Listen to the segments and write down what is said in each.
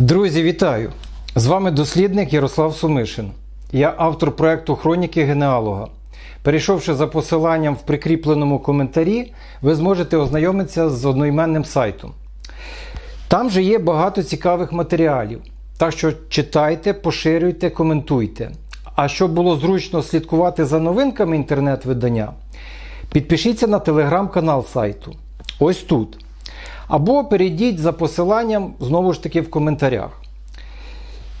Друзі, вітаю! З вами дослідник Ярослав Сумишин. Я автор проекту Хроніки генеалога. Перейшовши за посиланням в прикріпленому коментарі, ви зможете ознайомитися з одноіменним сайтом. Там же є багато цікавих матеріалів. Так що читайте, поширюйте, коментуйте. А щоб було зручно слідкувати за новинками інтернет-видання, підпишіться на телеграм-канал сайту. Ось тут. Або перейдіть за посиланням знову ж таки в коментарях.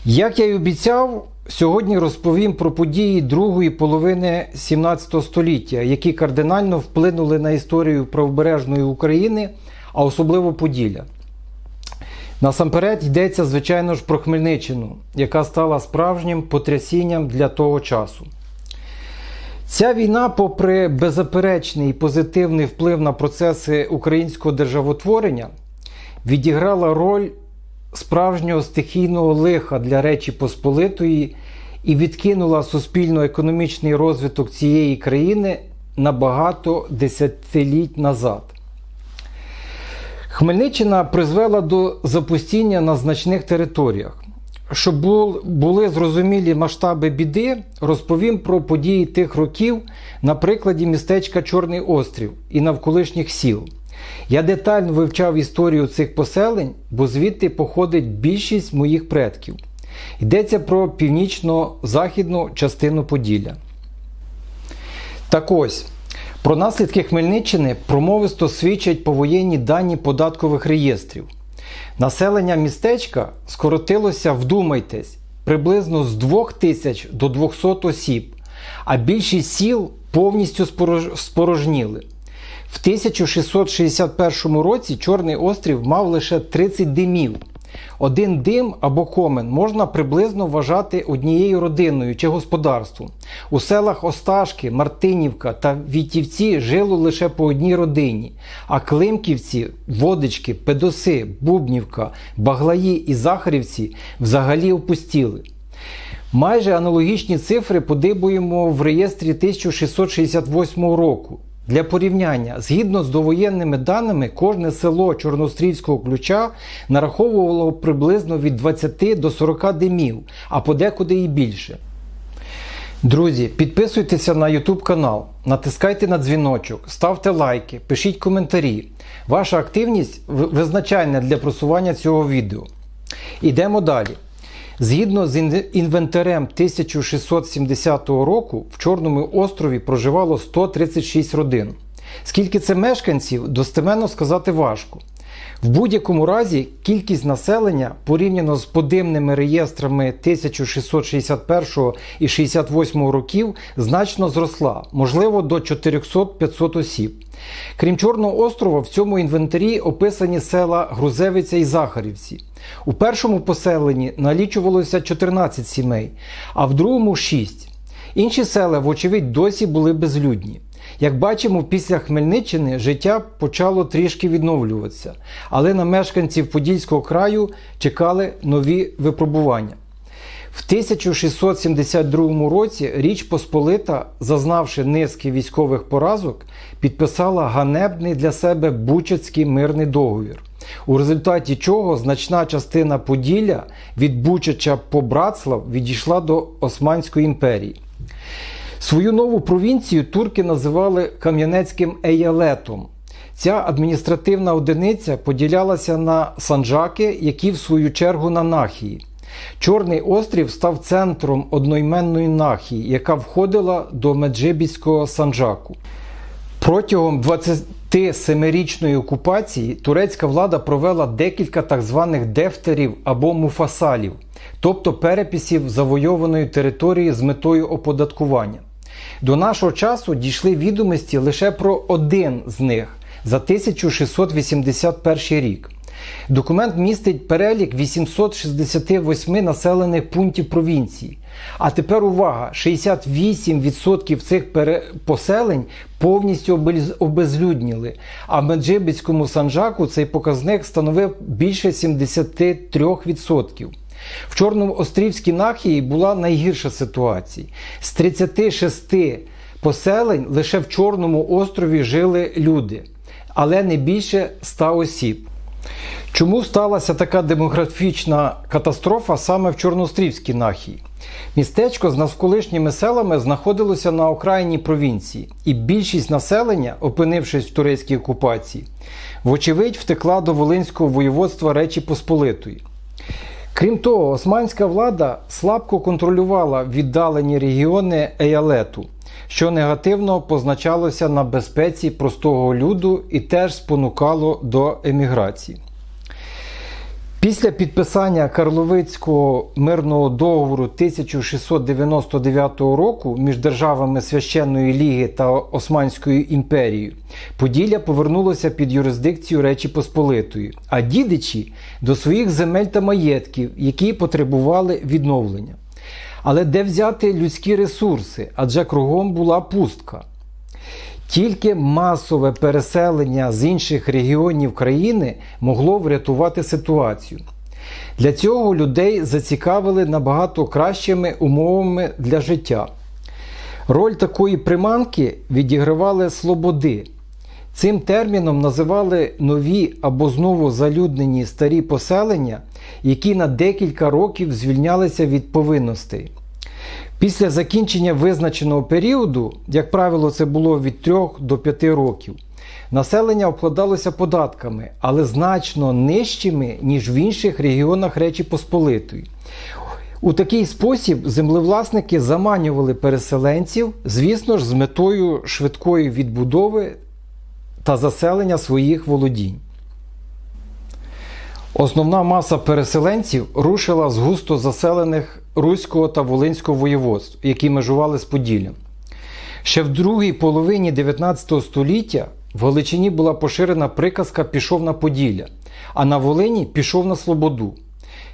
Як я й обіцяв, сьогодні розповім про події другої половини 17 століття, які кардинально вплинули на історію правобережної України, а особливо Поділля. Насамперед йдеться, звичайно ж, про Хмельниччину, яка стала справжнім потрясінням для того часу. Ця війна, попри беззаперечний і позитивний вплив на процеси українського державотворення, відіграла роль справжнього стихійного лиха для Речі Посполитої і відкинула суспільно-економічний розвиток цієї країни на багато десятиліть назад. Хмельниччина призвела до запустіння на значних територіях. Щоб були зрозумілі масштаби біди, розповім про події тих років на прикладі містечка Чорний Острів і навколишніх сіл. Я детально вивчав історію цих поселень, бо звідти походить більшість моїх предків. Йдеться про північно-західну частину Поділля. Так ось, про наслідки Хмельниччини промовисто свідчать повоєнні дані податкових реєстрів. Населення містечка скоротилося, вдумайтесь, приблизно з 2 тисяч до 200 осіб, а більшість сіл повністю спорожніли. В 1661 році Чорний острів мав лише 30 димів. Один дим або комен можна приблизно вважати однією родиною чи господарством. У селах Осташки, Мартинівка та Вітівці жило лише по одній родині, а Климківці, Водички, Педоси, Бубнівка, Баглаї і Захарівці взагалі опустіли. Майже аналогічні цифри подибуємо в реєстрі 1668 року. Для порівняння, згідно з довоєнними даними, кожне село Чорнострівського ключа нараховувало приблизно від 20 до 40 димів, а подекуди і більше. Друзі, підписуйтеся на YouTube канал, натискайте на дзвіночок, ставте лайки, пишіть коментарі. Ваша активність визначальна для просування цього відео. Ідемо далі. Згідно з інвентарем 1670 року, в Чорному острові проживало 136 родин. Скільки це мешканців, достеменно сказати важко. В будь-якому разі кількість населення порівняно з подимними реєстрами 1661 і 68 років значно зросла, можливо, до 400-500 осіб. Крім Чорного острова, в цьому інвентарі описані села Грузевиця і Захарівці. У першому поселенні налічувалося 14 сімей, а в другому 6. Інші села, вочевидь, досі були безлюдні. Як бачимо, після Хмельниччини життя почало трішки відновлюватися, але на мешканців Подільського краю чекали нові випробування. В 1672 році Річ Посполита, зазнавши низки військових поразок, підписала ганебний для себе Бучацький мирний договір, у результаті чого значна частина Поділля від Бучача по Братслав відійшла до Османської імперії. Свою нову провінцію турки називали Кам'янецьким Еялетом. Ця адміністративна одиниця поділялася на санджаки, які в свою чергу на нахії. Чорний острів став центром одноіменної нахії, яка входила до Меджибіського санджаку. Протягом 27-річної окупації турецька влада провела декілька так званих дефтерів або муфасалів, тобто переписів завойованої території з метою оподаткування. До нашого часу дійшли відомості лише про один з них за 1681 рік. Документ містить перелік 868 населених пунктів провінції. А тепер увага: 68% цих поселень повністю обезлюдніли. А в Меджибіцькому санджаку цей показник становив більше 73%. В Чорноострівській нахії була найгірша ситуація. З 36 поселень лише в Чорному острові жили люди, але не більше 100 осіб. Чому сталася така демографічна катастрофа саме в Чорнострівській нахії? Містечко з навколишніми селами знаходилося на окраїні провінції, і більшість населення, опинившись в турецькій окупації, вочевидь втекла до Волинського воєводства Речі Посполитої. Крім того, османська влада слабко контролювала віддалені регіони Еялету, що негативно позначалося на безпеці простого люду і теж спонукало до еміграції. Після підписання Карловицького мирного договору 1699 року між державами Священної Ліги та Османською імперією Поділля повернулося під юрисдикцію Речі Посполитої, а дідичі до своїх земель та маєтків, які потребували відновлення. Але де взяти людські ресурси? Адже кругом була пустка. Тільки масове переселення з інших регіонів країни могло врятувати ситуацію. Для цього людей зацікавили набагато кращими умовами для життя. Роль такої приманки відігравали слободи. Цим терміном називали нові або знову залюднені старі поселення, які на декілька років звільнялися від повинностей. Після закінчення визначеного періоду, як правило, це було від 3 до 5 років, населення обкладалося податками, але значно нижчими, ніж в інших регіонах Речі Посполитої. У такий спосіб землевласники заманювали переселенців, звісно ж, з метою швидкої відбудови та заселення своїх володінь. Основна маса переселенців рушила з густо заселених Руського та Волинського воєводств, які межували з Поділлям. Ще в другій половині 19 століття в Галичині була поширена приказка Пішов на Поділля, а на Волині пішов на Слободу.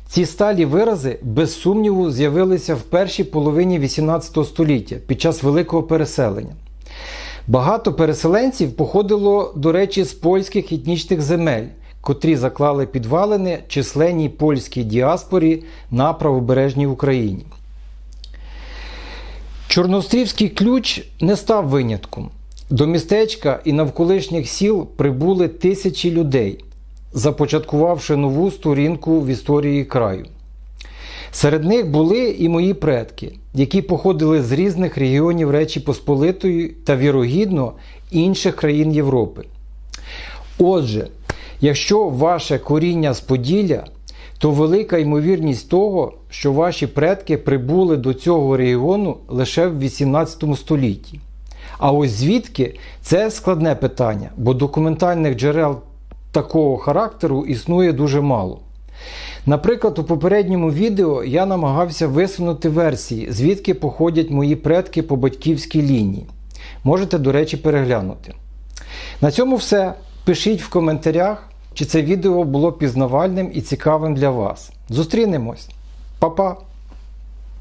Ці сталі вирази, без сумніву, з'явилися в першій половині 18 століття під час великого переселення. Багато переселенців походило, до речі, з польських етнічних земель, котрі заклали підвалини численній польській діаспорі на правобережній Україні. Чорнострівський ключ не став винятком. До містечка і навколишніх сіл прибули тисячі людей, започаткувавши нову сторінку в історії краю. Серед них були і мої предки, які походили з різних регіонів Речі Посполитої та вірогідно інших країн Європи. Отже, якщо ваше коріння з Поділля, то велика ймовірність того, що ваші предки прибули до цього регіону лише в 18 столітті. А ось звідки це складне питання, бо документальних джерел такого характеру існує дуже мало. Наприклад, у попередньому відео я намагався висунути версії, звідки походять мої предки по батьківській лінії. Можете, до речі, переглянути. На цьому все. Пишіть в коментарях, чи це відео було пізнавальним і цікавим для вас. Зустрінемось. Па-па!